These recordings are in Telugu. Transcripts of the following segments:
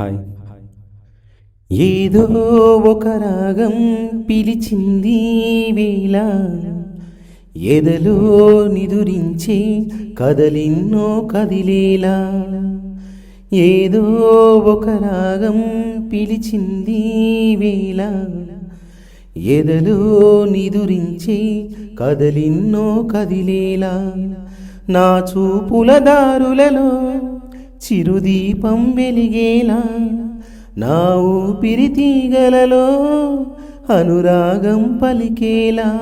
హాయ్ ఏదో ఒక రాగం పిలిచింది వేళ. ఎదలో నిదురించి కదలిన్నో కదిలేలా. ఏదో ఒక రాగం పిలిచింది వేళ. ఎదలో నిదురించి కదలిన్నో కదిలేలా. నా చూపుల దారులలో చిరుదీపం వెలిగేలా నా ఊపిరి తీగలలో అనురాగం పలికేలా.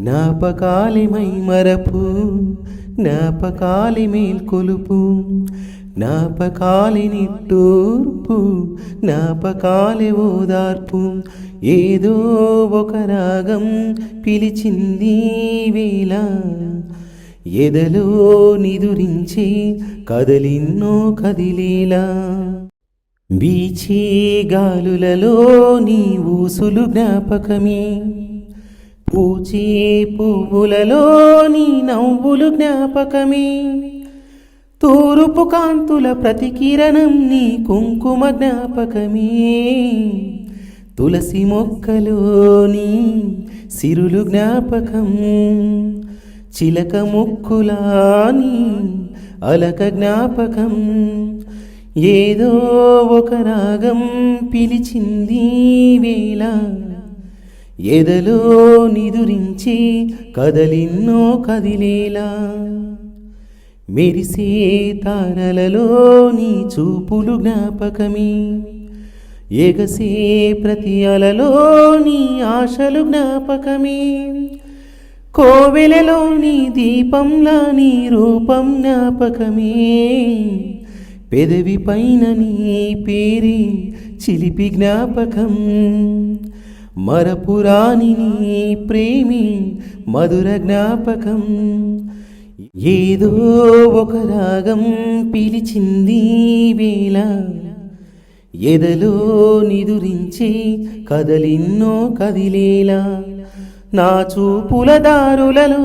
జ్ఞాపకాలిమై మరపు జ్ఞాపకాలి మేల్కొలుపు జ్ఞాపకాలి నిట్టూర్పు జ్ఞాపకాలి ఓదార్పు. ఏదో ఒక రాగం పిలిచింది వేళ. ఎదలో నిదురించి కదలిన్నో కదిలేలా. బీచే గాలులలో నీ ఊసులు జ్ఞాపకమే. పూచీ పువ్వులలో నీ నవ్వులు జ్ఞాపకమే. తూరుపు కాంతుల ప్రతికిరణం నీ కుంకుమ జ్ఞాపకమే. తులసి మొక్కలోని సిరులు జ్ఞాపకం. చిలక ముక్కులాని అలక జ్ఞాపకం. ఏదో ఒక రాగం పిలిచింది వేళ. ఎదలో నిదురించి కదలిన్నో కదిలేలా. మెరిసే తారలలో నీ చూపులు జ్ఞాపకమే. ఎగసే ప్రతి అలలో నీ ఆశలు జ్ఞాపకమే. కోవెలలోని దీపంలా నీ రూపం జ్ఞాపకమే. పెదవి పైన నీ పేరి చిలిపి జ్ఞాపకం. మరపురాని నీ ప్రేమి మధుర జ్ఞాపకం. ఏదో ఒక రాగం పిలిచింది వేళ. ఎదలో నిదురించి కదలిన్నో కదిలేలా. నా చూపుల దారులలో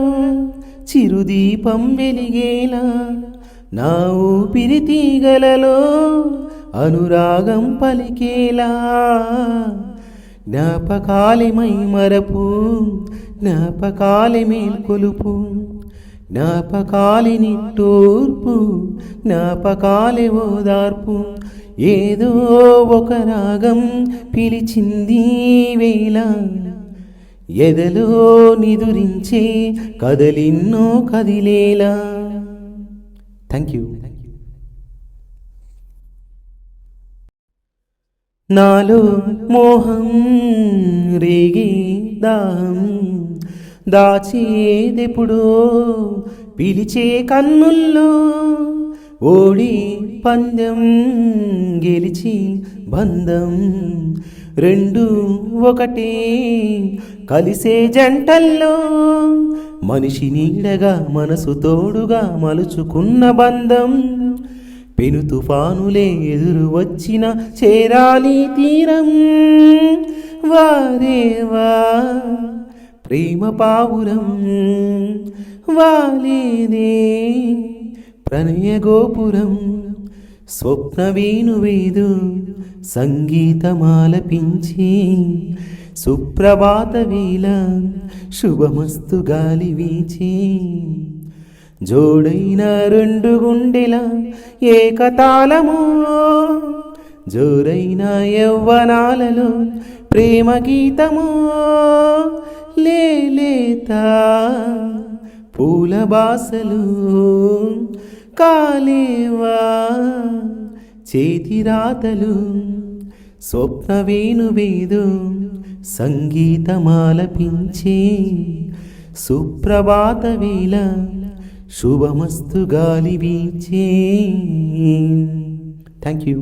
చిరుదీపం వెలిగేలా నా ఊపిరి తీగలలో అనురాగం పలికేలా జ్ఞాపకాలిమై మరపు జ్ఞాపకాలి మేల్కొలుపు జ్ఞాపకాలి నిట్టూర్పు జ్ఞాపకాలి ఓదార్పు. ఏదో ఒక రాగం పిలిచింది వేళ ఎదలో నిదురించే కదలిన్నో కదిలేలా. థ్యాంక్ యూ నాలో మోహం రేగి దాహం దాచేదెప్పుడో పిలిచే కన్నుల్లో ఓడి పందెం గెలిచి బంధం రెండు ఒకటే కలిసే జంటల్లో మనిషి నీడగా మనసు తోడుగా మలుచుకున్న బంధం పెను తుఫానులే ఎదురు వచ్చిన చేరాలి తీరం వారేవా ప్రేమ పావురం వాలేదే ప్రణయ గోపురం వేదు సంగీతమాలపించి సుప్రభాత వేళ శుభమస్తు గాలి వీచి జోడైన రెండు గుండెల ఏకతాళము జోరైన యవ్వనాలలో ప్రేమ గీతము లేలేత పూల బాసలు కాలేవా? చేతి రాతలు స్వప్న వేణువేదు సంగీతమాలపించే సుప్రభాత వేళ శుభమస్తు గాలి వీచే. Thank you